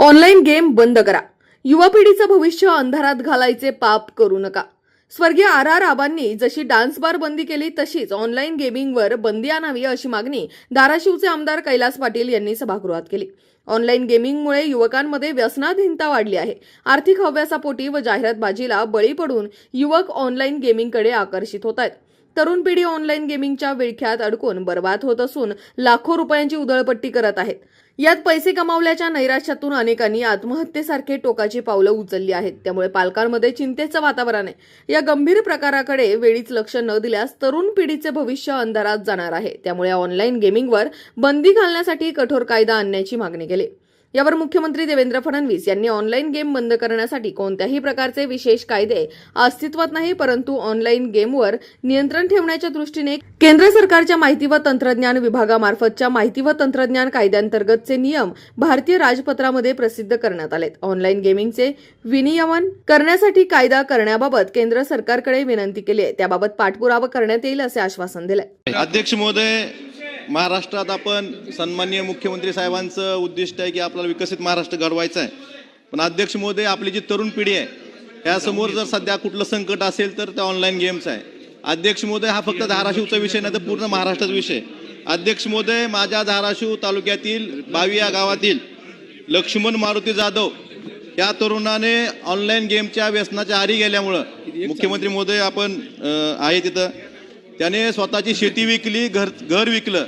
Online game बंद करा. युवा पिढीचं भविष्य अंधारात घालायचे पाप करू नका. स्वर्गीय आर आर आबांनी जशी डान्स बार बंदी केली तशीच ऑनलाईन गेमिंगवर बंदी आणावी अशी मागणी धाराशिवचे आमदार कैलास पाटील यांनी सभागृहात केली. ऑनलाईन गेमिंगमुळे युवकांमध्ये व्यसनाधीनता वाढली आहे. आर्थिक हव्यासापोटी व जाहिरातबाजीला बळी पडून युवक ऑनलाईन गेमिंगकडे आकर्षित होत आहेत तरुण पिढी ऑनलाईन गेमिंगच्या विळख्यात अडकून बर्बाद होत असून लाखो रुपयांची उधळपट्टी करत आहेत. यात पैसे कमावल्याच्या नैराश्यातून अनेकांनी आत्महत्येसारखे टोकाची पावलं उचलली आहेत. त्यामुळे पालकांमध्ये चिंतेचं वातावरण आहे. या गंभीर प्रकाराकडे वेळीच लक्ष न दिल्यास तरुण पिढीचे भविष्य अंधारात जाणार आहे. त्यामुळे ऑनलाईन गेमिंगवर बंदी घालण्यासाठी कठोर कायदा आणण्याची मागणी केली. यावर मुख्यमंत्री देवेंद्र फडणवीस यांनी ऑनलाईन गेम बंद करण्यासाठी कोणत्याही प्रकारचे विशेष कायदे अस्तित्वात नाही परंतु ऑनलाईन गेमवर नियंत्रण ठेवण्याच्या दृष्टीने केंद्र सरकारच्या माहिती व तंत्रज्ञान विभागामार्फतच्या माहिती व तंत्रज्ञान कायद्यांतर्गतचे नियम भारतीय राजपत्रामध्ये प्रसिद्ध करण्यात आलेत. ऑनलाईन गेमिंगचे विनियमन करण्यासाठी कायदा करण्याबाबत केंद्र सरकारकडे विनंती केली आहे. त्याबाबत पाठपुरावा करण्यात येईल असे आश्वासन दिले अध्यक्ष महोदय महाराष्ट्रात आपण सन्माननीय मुख्यमंत्री साहेबांचं उद्दिष्ट आहे की आपल्याला विकसित महाराष्ट्र घडवायचं आहे. पण अध्यक्ष महोदय आपली जी तरुण पिढी आहे यासमोर जर सध्या कुठलं संकट असेल तर ते ऑनलाईन गेम्स आहे. अध्यक्ष महोदय हा फक्त धाराशिवचा विषय नाही तर पूर्ण महाराष्ट्राचा विषय अध्यक्ष महोदय माझ्या धाराशिव तालुक्यातील बावी या गावातील लक्ष्मण मारुती जाधव या तरुणाने ऑनलाईन गेमच्या व्यसनाच्या आरी गेल्यामुळं मुख्यमंत्री महोदय आपण आहे तिथं. त्याने स्वतःची शेती विकली घर घर विकलं.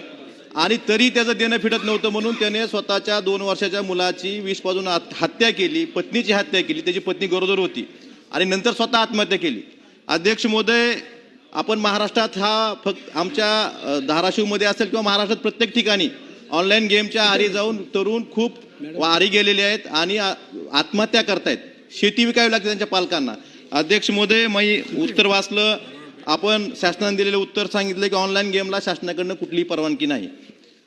आणि तरी त्याचं देणं फिटत नव्हतं म्हणून त्याने स्वतःच्या दोन वर्षाच्या मुलाची विष पाजून हत्या केली पत्नीची हत्या केली त्याची पत्नी गरोदर होती. आणि नंतर स्वतः आत्महत्या केली. अध्यक्ष महोदय आपण महाराष्ट्रात हा फक्त आमच्या धाराशिवमध्ये असेल किंवा महाराष्ट्रात प्रत्येक ठिकाणी ऑनलाईन गेमच्या आरी जाऊन तरुण खूप आरी गेलेले आहेत आणि आत्महत्या करतायत. शेती विकावी लागते त्यांच्या पालकांना. अध्यक्ष महोदय मी उत्तर वाचलं. आपण शासनाने दिलेलं उत्तर सांगितलं की ऑनलाईन गेमला शासनाकडनं कुठलीही परवानगी नाही.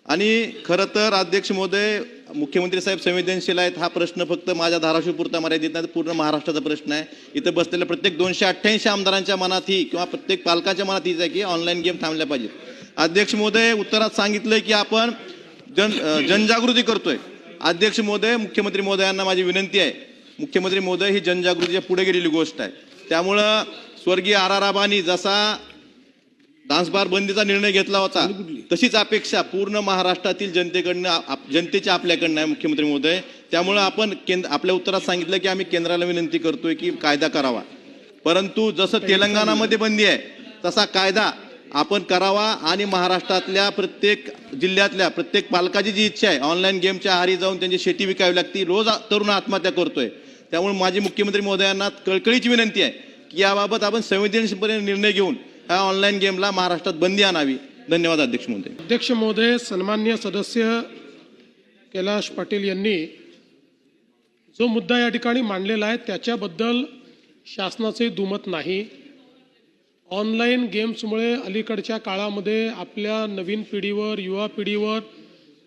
आणि खरं तर अध्यक्ष महोदय मुख्यमंत्री साहेब संवेदनशील आहेत हा प्रश्न फक्त माझ्या धाराशिवपुरता मर्यादित नाही पूर्ण महाराष्ट्राचा प्रश्न आहे. इथं बसलेल्या प्रत्येक दोनशे अठ्ठ्याऐंशी आमदारांच्या मनात ही किंवा प्रत्येक पालकाच्या मनात हीच आहे की ऑनलाईन गेम थांबल्या पाहिजेत. अध्यक्ष महोदय उत्तरात सांगितलंय की आपण जन जनजागृती करतोय. अध्यक्ष महोदय मुख्यमंत्री महोदयांना माझी विनंती आहे. मुख्यमंत्री महोदय ही जनजागृतीच्या पुढे गेलेली गोष्ट आहे. त्यामुळं स्वर्गीय आर आर आबानी जसा डान्स बार बंदीचा निर्णय घेतला होता. तशीच अपेक्षा पूर्ण महाराष्ट्रातील जनतेकडनं जनतेच्या आपल्याकडनं आहे मुख्यमंत्री महोदय. त्यामुळं आपण केंद्र आपल्या उत्तरात सांगितलं की आम्ही केंद्राला विनंती करतोय की कायदा करावा. परंतु जसं तेलंगणामध्ये बंदी आहे तसा कायदा आपण करावा आणि महाराष्ट्रातल्या प्रत्येक जिल्ह्यातल्या प्रत्येक पालकाची जी इच्छा आहे ऑनलाईन गेमच्या आहारी जाऊन त्यांची शेती विकावी लागती रोज तरुण आत्महत्या करतोय. त्यामुळे माझी मुख्यमंत्री महोदयांना कळकळीची विनंती आहे की याबाबत आपण संवेदनशीलपणे निर्णय घेऊन ह्या ऑनलाईन गेमला महाराष्ट्रात बंदी आणावी. धन्यवाद अध्यक्ष महोदय. अध्यक्ष महोदय सन्मान्य सदस्य कैलाश पाटील यांनी जो मुद्दा या ठिकाणी मांडलेला आहे त्याच्याबद्दल शासनाचे दुमत नाही. ऑनलाईन गेम्समुळे अलीकडच्या काळामध्ये आपल्या नवीन पिढीवर युवा पिढीवर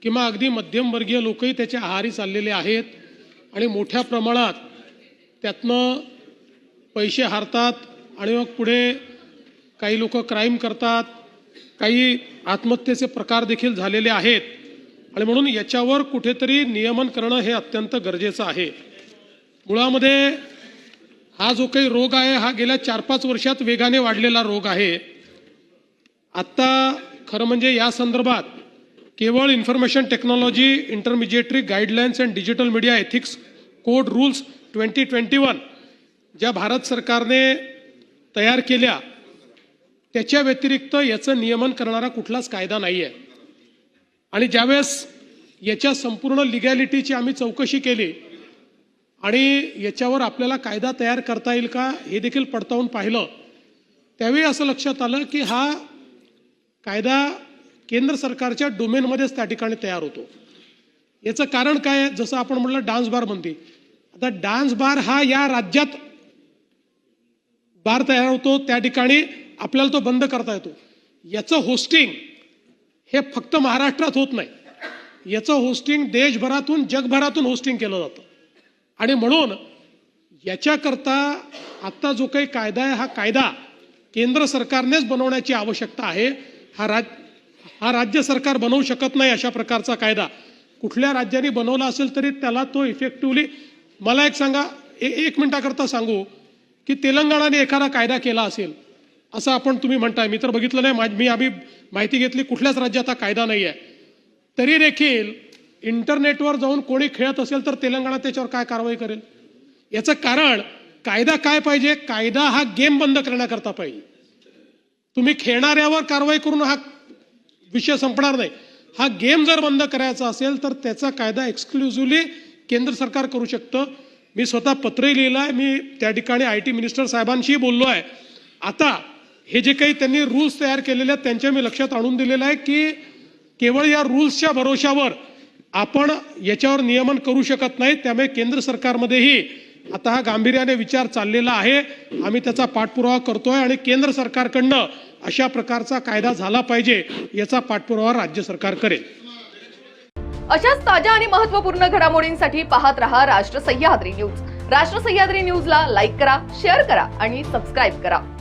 किंवा अगदी मध्यमवर्गीय लोकही त्याच्या आहारी चाललेले आहेत आणि मोठ्या प्रमाणात त्यातनं पैसे हारतात आणि मग पुढे काही लोक क्राईम करतात काही आत्महत्येचे प्रकार देखील झालेले आहेत. आणि म्हणून याच्यावर कुठेतरी नियमन करणं हे अत्यंत गरजेचं आहे. मुळामध्ये हा जो काही रोग आहे हा गेल्या चार पाच वर्षात वेगाने वाढलेला रोग आहे. आत्ता खरं म्हणजे या संदर्भात केवळ information technology intermediary guidelines and digital media ethics code rules twenty twenty one ज्या भारत सरकारने तयार केल्या त्याच्या व्यतिरिक्त याचं नियमन करणारा कुठलाच कायदा नाही आहे आणि ज्यावेळेस याच्या संपूर्ण लिगॅलिटीची आम्ही चौकशी केली आणि याच्यावर आपल्याला कायदा तयार करता येईल का हे देखील पडताळून पाहिलं त्यावेळी असं लक्षात आलं की हा कायदा केंद्र सरकारच्या डोमेनमध्येच त्या ठिकाणी तयार होतो. याचं कारण काय? आहे जसं आपण म्हटलं डान्स बार बंदी आता डान्स बार हा या राज्यात बार तयार होतो त्या ठिकाणी आपल्याला तो बंद करता येतो. याचं होस्टिंग हे फक्त महाराष्ट्रात होत नाही. याचं होस्टिंग देशभरातून जगभरातून होस्टिंग केलं जातं. आणि म्हणून याच्याकरता आत्ता जो काही कायदा आहे हा कायदा केंद्र सरकारनेच बनवण्याची आवश्यकता आहे. हा राज हा राज्य सरकार बनवू शकत नाही अशा प्रकारचा कायदा. कुठल्या राज्याने बनवला असेल तरी त्याला तो इफेक्टिव्हली मला एक सांगा ए- एक मिनटाकरता सांगू की तेलंगणाने एखादा कायदा केला असेल असं आपण तुम्ही म्हणताय. मी तर बघितलं नाही. मा- मी आम्ही माहिती घेतली कुठल्याच राज्यात हा कायदा नाही आहे तरी देखील इंटरनेटवर जाऊन कोणी खेळत असेल तर तेलंगणा त्याच्यावर काय कारवाई करेल? याचं कारण कायदा काय पाहिजे? कायदा हा गेम बंद करण्याकरता पाहिजे. तुम्ही खेळणाऱ्यावर कारवाई करून हा विषय संपणार नाही. हा गेम जर बंद करायचा असेल तर त्याचा कायदा एक्सक्लुझिव्हली केंद्र सरकार करू शकतं. मी स्वतः पत्रही लिहिलं आहे मी त्या ठिकाणी आय टी मिनिस्टर साहेबांशीही बोललो आहे आता हे जे काही त्यांनी रूल्स तयार केलेले आहेत त्यांच्या मी लक्षात आणून दिलेलं आहे की केवळ या रूल्सच्या भरोशावर आपण याच्यावर नियमन करू शकत नाही. त्यामुळे केंद्र सरकारमध्येही आता हा गांभीर्याने विचार चाललेला आहे. आम्ही त्याचा पाठपुरावा करतोय आणि केंद्र सरकारकडनं अशा प्रकारचा कायदा झाला पाहिजे याचा पाठपुरावा राज्य सरकार करेल. अशाच ताज्या आणि महत्त्वपूर्ण घडामोडींसाठी पाहत रहा राष्ट्र सह्याद्री न्यूज. राष्ट्र सह्याद्री न्यूजला लाईक करा शेअर करा आणि सबस्क्राईब करा.